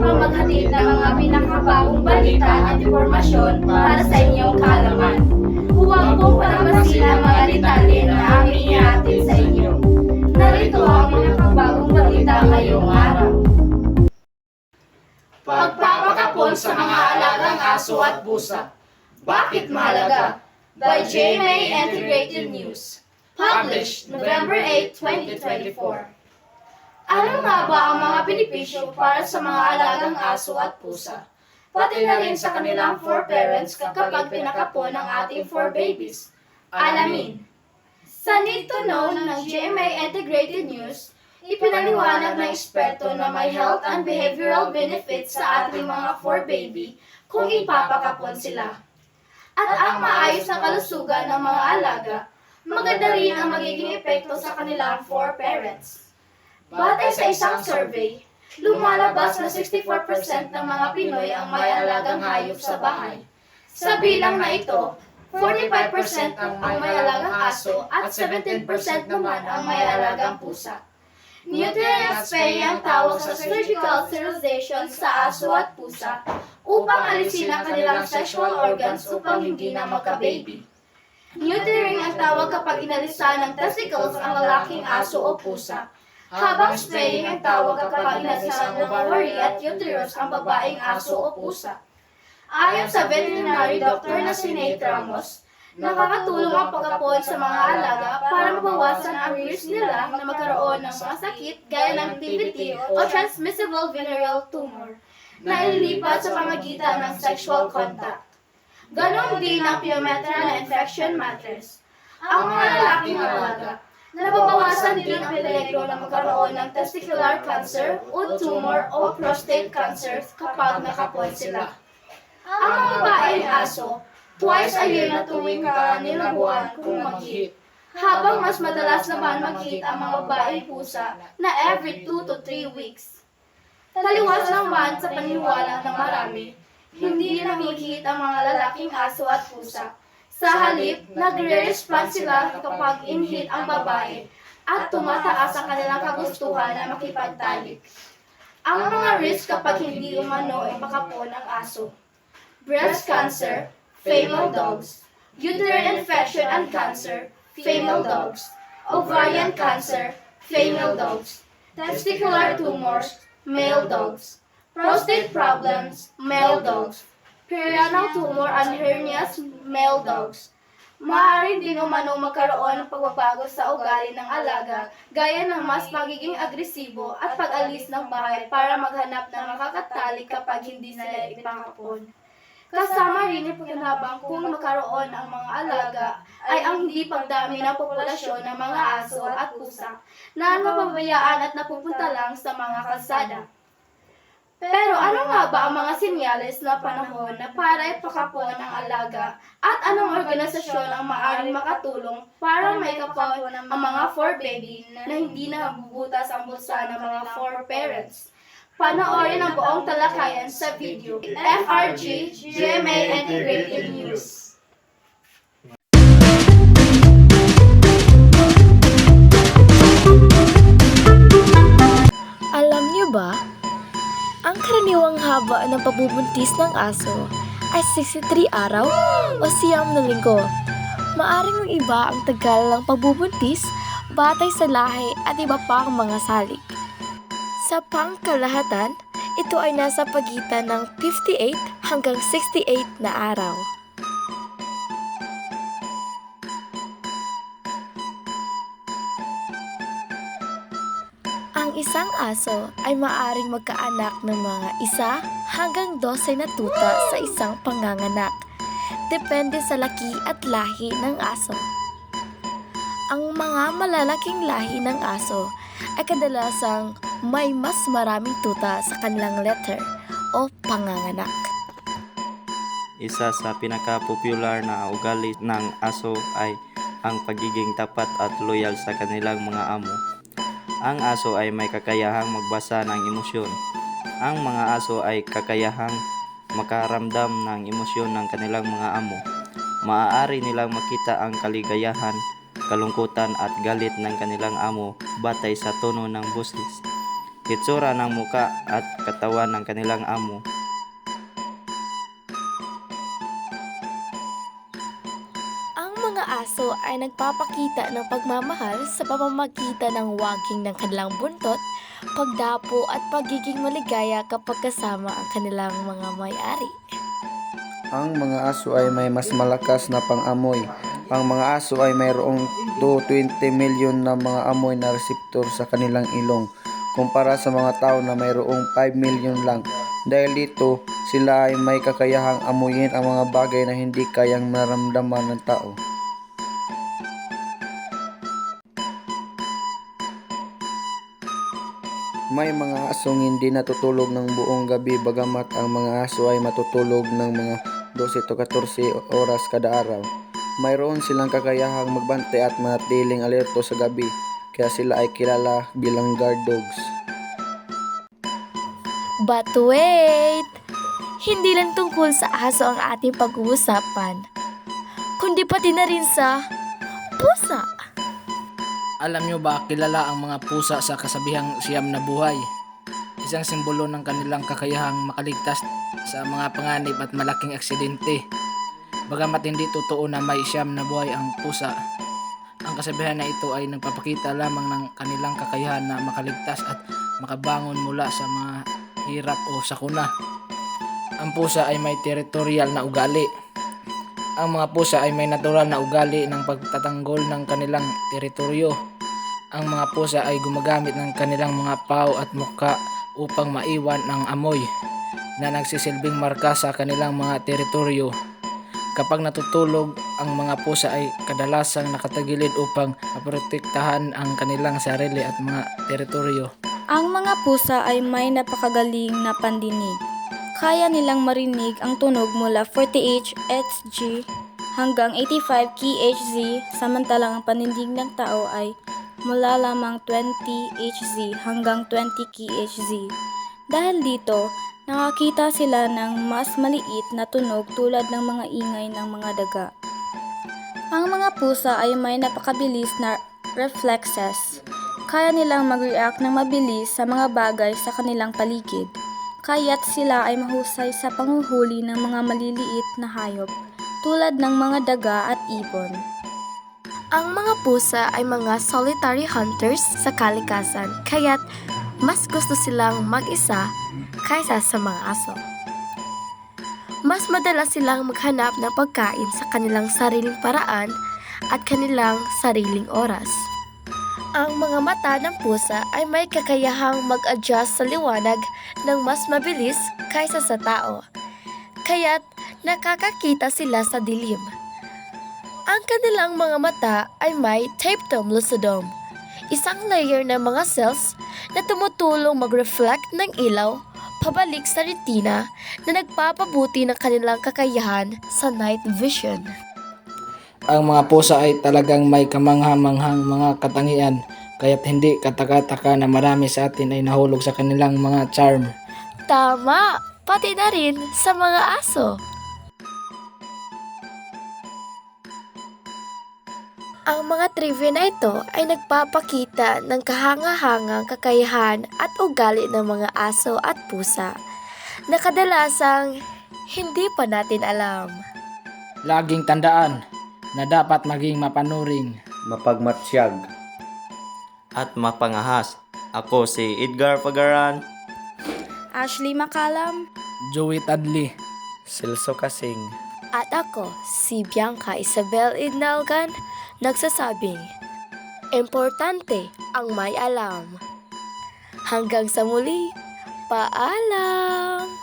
upang maghatid ng mga pinakabagong balita at impormasyon para sa inyong kaalaman. Huwag pong palamasin ang mga detalye na aming ihatid sa inyo. Narito ang pinakabagong balita ngayong araw. Pagpapakapon sa mga alagang aso at pusa. Bakit mahalaga? By JMA Integrated News. Published November 8, 2024. Ano nga ba ang mga benepisyo para sa mga alagang aso at pusa? Pati na rin sa kanilang four parents kapag pinakapon ang ating four babies. Alamin. Sa Need to Know ng GMA Integrated News, ipinaliwanag ng eksperto na may health and behavioral benefits sa ating mga four baby kung ipapakapon sila. At ang maayos na kalusugan ng mga alaga, maganda rin ang magiging epekto sa kanilang four parents. Batay sa isang survey, lumalabas na 64% ng mga Pinoy ang may alagang hayop sa bahay. Sa bilang na ito, 45% ang may alagang aso at 17% naman ang may alagang pusa. Spray ang tawag sa surgical sterilization sa aso at pusa upang alisin ang kanilang sexual organs upang hindi na magka-baby. Neutering ang tawag kapag inalisan ng testicles ang lalaking aso o pusa, habang spraying ang tawag kapag inalisan ng ovary at uterus ang babaeng aso o pusa. Ayon sa veterinary doctor na si Nate Ramos, nakakatulong ang pagkapon sa mga alaga para mabawasan ang risk nila na magkaroon ng mga sakit gaya ng TBT o transmissible venereal tumor na ililipat sa pamagitan ng sexual contact. Ganon din ang pyometra na infection matters. Ang mga lalaking alaga, nababawasan din ang peligro na magkaroon ng testicular cancer o tumor o prostate cancer kapag nakapon sila. Ang mga babaeng aso, twice a year na tuwing kanilang buwan kung mag-hit. Habang mas madalas naman mag-hit ang mga babaeng pusa na every 2 to 3 weeks. Taliwas naman sa paniniwala ng marami, hindi nakikita ang mga lalaking aso at pusa. Sa halip, nagre-respond sila kapag inhit ang babae at tumataas ang kanilang kagustuhan na makipagtalik. Ang mga risk kapag hindi umano ay makapon ang aso. Breast cancer, female dogs. Uterine infection and cancer, female dogs. Ovarian cancer, female dogs. Testicular tumors, male dogs. Prostate problems, male dogs. Perianal tumor and hernias, male dogs. Maaari din umano magkaroon ng pagbabago sa ugali ng alaga, gaya ng mas magiging agresibo at pag-alis ng bahay para maghanap ng makakatalik kapag hindi sila ipakapon. Kasama rin ang pakinabang kung magkaroon ang mga alaga ay ang hindi pagdami ng populasyon ng mga aso at pusa na napabayaan at napupunta lang sa mga kalsada. Pero ano nga ba ang mga senyales na panahon na para ipakapon ang alaga at anong organisasyon ang maaaring makatulong para may kapon ang mga four baby na hindi na mabubutas ang bulsa ng mga four parents? Panoorin ang buong talakayan sa video. FRG GMA Integrated News. Ng pagbubuntis ng aso ay 63 araw o siyam na linggo. Maaring yung iba ang tagal ng pagbubuntis batay sa lahi at iba pang mga salik. Sa pangkalahatan, ito ay nasa pagitan ng 58 hanggang 68 na araw. Isang aso ay maaaring magkaanak ng mga isa hanggang 12 na tuta sa isang panganganak. Depende sa laki at lahi ng aso. Ang mga malalaking lahi ng aso ay kadalasang may mas maraming tuta sa kanilang letter o panganganak. Isa sa pinaka-popular na ugali ng aso ay ang pagiging tapat at loyal sa kanilang mga amo. Ang aso ay may kakayahang magbasa ng emosyon. Ang mga aso ay kakayahang makaramdam ng emosyon ng kanilang mga amo. Maaari nilang makita ang kaligayahan, kalungkutan at galit ng kanilang amo batay sa tono ng boses. hitsura ng muka at katawan ng kanilang amo. Ay nagpapakita ng pagmamahal sa pamamagitan ng waging ng kanilang buntot, pagdapo at pagiging maligaya kapag kasama ang kanilang mga may-ari. Ang mga aso ay may mas malakas na pangamoy. Ang mga aso ay mayroong 220 milyon na mga amoy na reseptor sa kanilang ilong kumpara sa mga tao na mayroong 5 milyon lang. Dahil dito, sila ay may kakayahang amuyin ang mga bagay na hindi kayang maramdaman ng tao. May mga asong hindi natutulog ng buong gabi bagamat ang mga aso ay matutulog ng mga 12 to 14 oras kada araw. Mayroon silang kakayahang magbante at manatiling alerto sa gabi kaya sila ay kilala bilang guard dogs. But wait! Hindi lang tungkol sa aso ang ating pag-uusapan, kundi pati na rin sa pusa. Alam nyo ba kilala ang mga pusa sa kasabihang siyam na buhay? Isang simbolo ng kanilang kakayahang makaligtas sa mga panganib at malaking aksidente. Bagamat hindi totoo na may siyam na buhay ang pusa, ang kasabihan na ito ay nagpapakita lamang ng kanilang kakayahan na makaligtas at makabangon mula sa mga hirap o sakuna. Ang pusa ay may territorial na ugali. Ang mga pusa ay may natural na ugali ng pagtatanggol ng kanilang teritoryo. Ang mga pusa ay gumagamit ng kanilang mga pao at muka upang maiwan ng amoy na nagsisilbing marka sa kanilang mga teritoryo. Kapag natutulog, ang mga pusa ay kadalasang nakatagilid upang maprotektahan ang kanilang sarili at mga teritoryo. Ang mga pusa ay may napakagaling na pandinig. Kaya nilang marinig ang tunog mula 40 Hz hanggang 85 kHz samantalang ang panindig ng tao ay mula lamang 20 Hz hanggang 20 kHz. Dahil dito, nakakita sila ng mas maliit na tunog tulad ng mga ingay ng mga daga. Ang mga pusa ay may napakabilis na reflexes. Kaya nilang mag-react ng mabilis sa mga bagay sa kanilang paligid. Kaya't sila ay mahusay sa panguhuli ng mga maliliit na hayop tulad ng mga daga at ibon. Ang mga pusa ay mga solitary hunters sa kalikasan, kaya't mas gusto silang mag-isa kaysa sa mga aso. Mas madalas silang maghanap ng pagkain sa kanilang sariling paraan at kanilang sariling oras. Ang mga mata ng pusa ay may kakayahang mag-adjust sa liwanag ng mas mabilis kaysa sa tao, kaya't nakakakita sila sa dilim. Ang kanilang mga mata ay may tapetum lucidum, isang layer ng mga cells na tumutulong mag-reflect ng ilaw pabalik sa retina na nagpapabuti ng kanilang kakayahan sa night vision. Ang mga pusa ay talagang may kamangha-manghang mga katangian, kaya't hindi kataka-taka na marami sa atin ay nahulog sa kanilang mga charm. Tama! Pati na rin sa mga aso. Ang mga trivia na ito ay nagpapakita ng kahanga-hangang kakayahan at ugali ng mga aso at pusa na kadalasang hindi pa natin alam. Laging tandaan na dapat maging mapanuring. Mapagmatsyag. At mapangahas. Ako si Edgar Pagaran. Ashley Makalam, Joey Tadley. Silso Kasing. At ako, si Bianca Isabel Idnalgan, nagsasabing, Importante ang may alam. Hanggang sa muli, paalam!